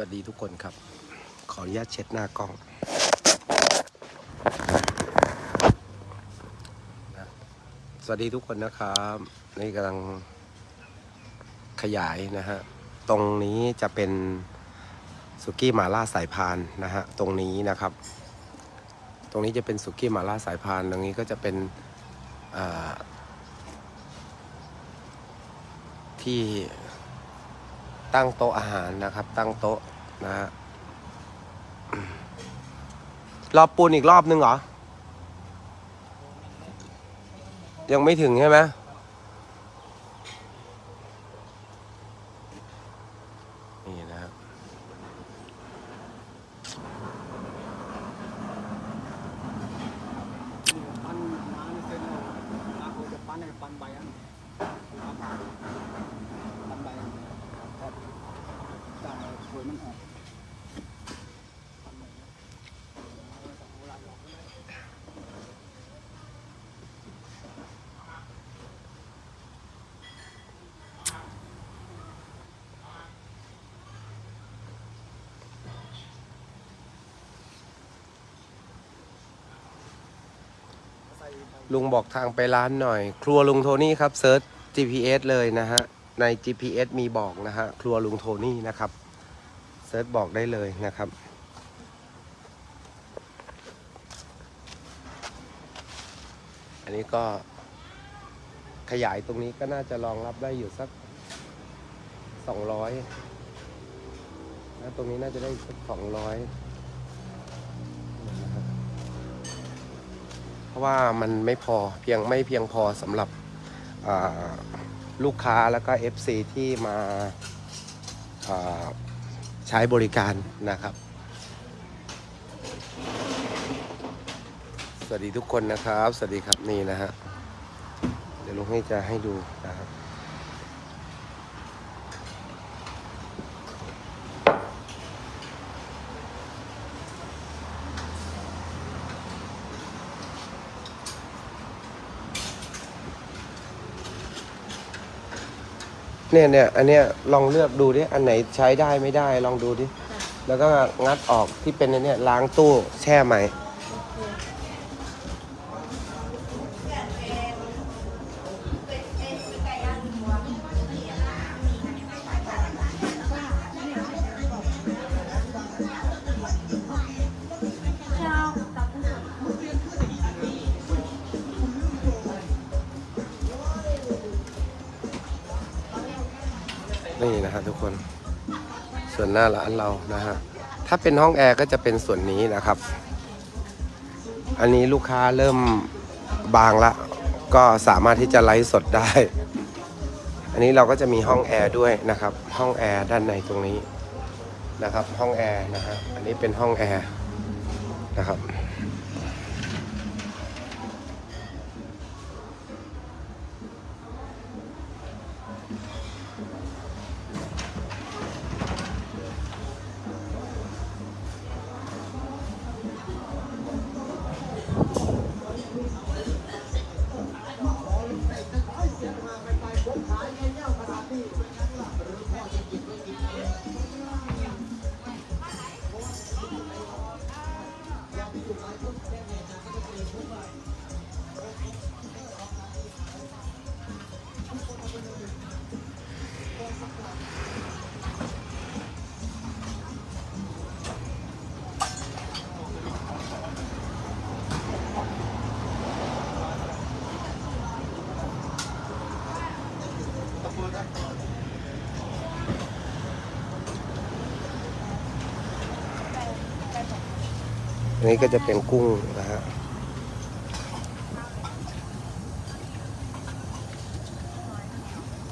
วัสดีทุกคนครับ ขออนุญาตเช็ดหน้ากล้องนะสวัสดีทุกคนนะครับนี่กำลังขยายนะฮะ ตรงนี้จะเป็นสุกี้หมาล่าสายพานนะฮะ ตรงนี้นะครับ ตรงนี้จะเป็นสุกี้หมาล่าสายพาน ตรงนี้ก็จะเป็นที่ตั้งโต๊ะอาหารนะครับ ตั้งโต๊ะ นะฮะรอบปูนอีกรอบนึงเหรอ ยังไม่ถึงใช่ไหม ลุงบอกทางไปร้านหน่อย ครัวลุงโทนี่ครับเซิร์ช GPS เลยนะฮะ ใน GPS มีบอกนะฮะ ครัวลุงโทนี่นะครับเซิร์ชบอกได้เลยนะครับ อันนี้ก็ขยายตรงนี้ก็น่าจะรองรับได้อยู่สัก 200นะตรงนี้น่าจะได้สัก 200 ว่ามันไม่พอเพียงไม่เพียงพอสำหรับลูกค้าแล้วก็ FC ที่มาาใช้บริการนะครับ สวัสดีทุกคนนะครับ สวัสดีครับนี่นะฮะ เดี๋ยวลุงให้จะให้ดูนะครับ เนี่ยเนี่ยอันเนี้ยลองเลือกดูดิอันไหนใช้ได้ไม่ได้ลองดูดิแล้วก็งัดออกที่เป็นอันเนี้ยล้างตู้แช่ใหม่ นี่นะฮะทุกคนส่วนหน้าร้านเรานะฮะถ้าเป็นห้องแอร์ก็จะเป็นส่วนนี้นะครับ อันนี้ลูกค้าเริ่มบางละ ก็สามารถที่จะไลฟ์สดได้ อันนี้เราก็จะมีห้องแอร์ด้วยนะครับ ห้องแอร์ด้านในตรงนี้นะครับ ห้องแอร์นะฮะอันนี้เป็นห้องแอร์นะครับ อันนี้ก็จะเป็นกุ้งนะฮะ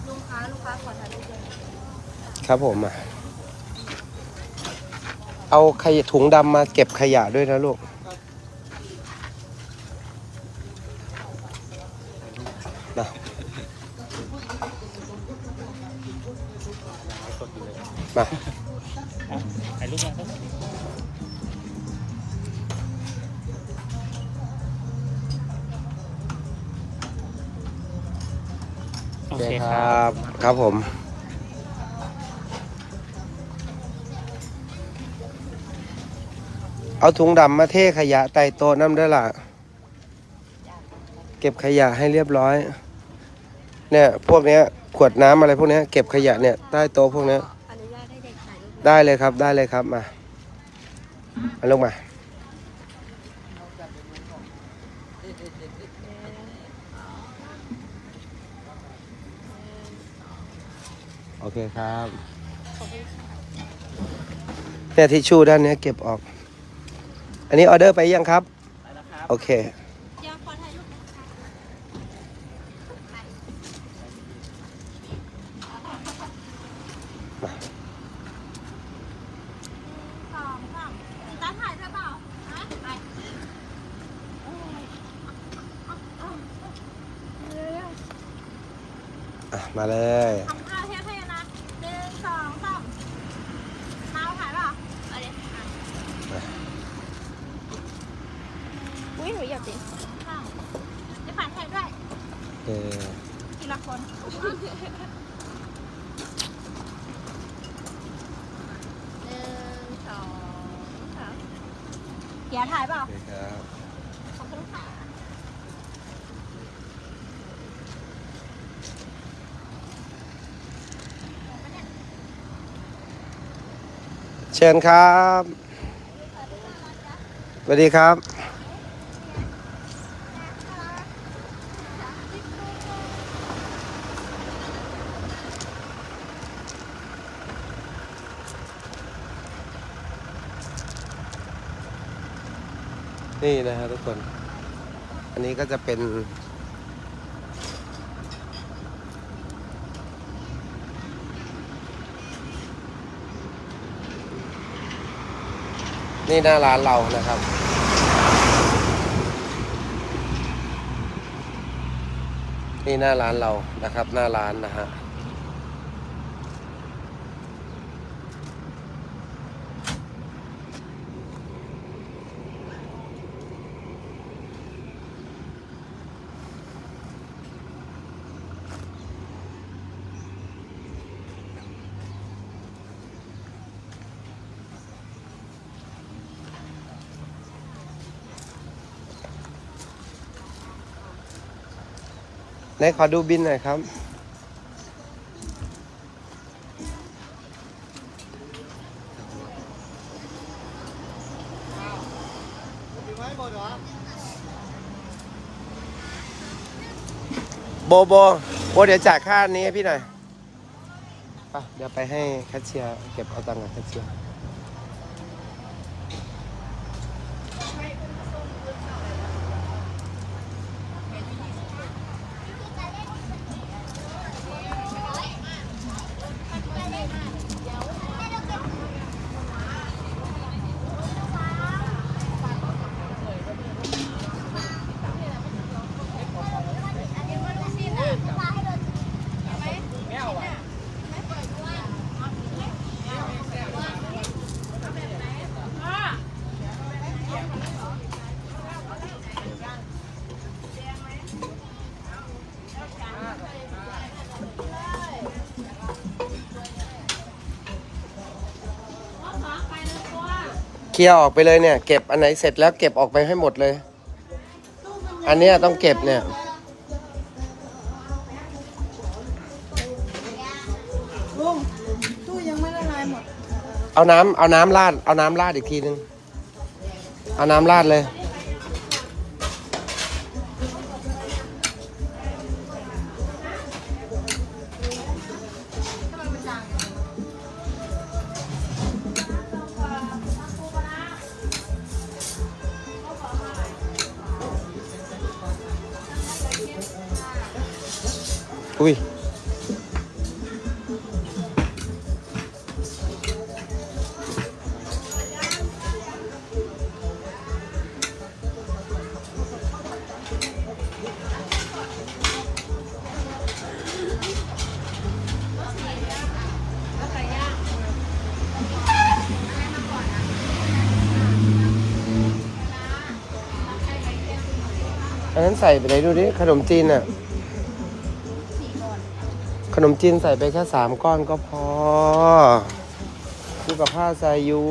ลูกค้าลูกค้าขอถ่ายรูปเลยครับผมอะเอาขยะถุงดำมาเก็บขยะด้วยนะลูก นะมาถ่ายรูปมาครับ เคครับ ครับผม เอาถุงดำมาเทขยะใต้โต๊ะน้ำได้ละเก็บขยะให้เรียบร้อย เนี่ย พวกเนี้ย ขวดน้ำอะไรพวกเนี้ย เก็บขยะเนี่ยใต้โต๊ะพวกเนี้ยได้เลยครับ ได้เลยครับมาเอาลงมา โอเคครับเนี่ยทิชชู่ด้านเนี้ยเก็บออก อันนี้ออเดอร์ไปยังครับไปแล้วครับโอเคเดี๋ยวขอถ่ายรูปนะคะสองสามตาถ่ายด้วยเปล่าฮะไปโอ้ยเอาเอาเอาเร็ว อะ มาเลย ๆทำท่าเท่ๆนะหนึ่งสองสามมาเอาถ่ายเปล่าเอาเลยอะอุ้ย หนูอยากติดข้าวจะผ่านถ่ายด้วยโอเคทีละคนหนึ่งสองสามอย่าถ่ายเปล่าโอเคครับ ขอบคุณค่ะเชิญครับสวัสดีครับ นี่นะฮะทุกคน อันนี้ก็จะเป็น นี่หน้าร้านเรานะครับนี่หน้าร้านเรานะครับ หน้าร้านนะฮะ ไหนขอดูบินหน่อยครับ โบโบโบเดี๋ยวจ่ายค่านี้ให้พี่หน่อย ไปเดี๋ยวไปให้แคชเชียร์เก็บเอาตังค์กับแคชเชียร์ เค ลียร์ออกไปเลยเนี่ย เก็บอันไหนเสร็จแล้วเก็บออกไปให้หมดเลย อันเนี้ยต้องเก็บเนี่ย ลุงตู้ยังไม่ละลายหมด เอาน้ำเอาน้ำราด เอาน้ำราดอีกทีนึง เอาน้ำราดเลย อุ้ยอันนั้นใส่ไปไหนดูดิขนมจีนอะ นมจีนใส่ไปแค่สามก้อนก็พอคู่กับผ้าใส่อยู่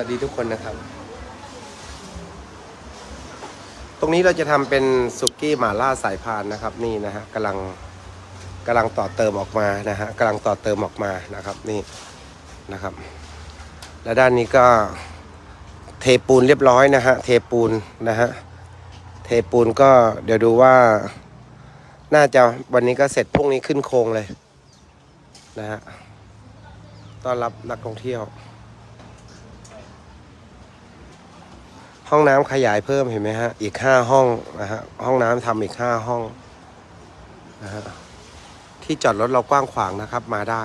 วัสดีทุกคนนะครับ ตรงนี้เราจะทำเป็นสุกี้หม่าล่าสายพานนะครับ นี่นะฮะกำลังกำลังต่อเติมออกมานะฮะกำลังต่อเติมออกมานะครับ นี่นะครับ และด้านนี้ก็เทปูนเรียบร้อยนะฮะเทปูนนะฮะเทปูนก็เดี๋ยวดูว่าน่าจะวันนี้ก็เสร็จพรุ่งนี้ขึ้นโครงเลยนะฮะต้อนรับนักท่องเที่ยว ห้องน้ำขยายเพิ่มเห็นไหมฮะ อีกห้าห้องนะฮะ ห้องน้ำทำอีกห้าห้องนะฮะ ที่จอดรถเรากว้างขวางนะครับ มาได้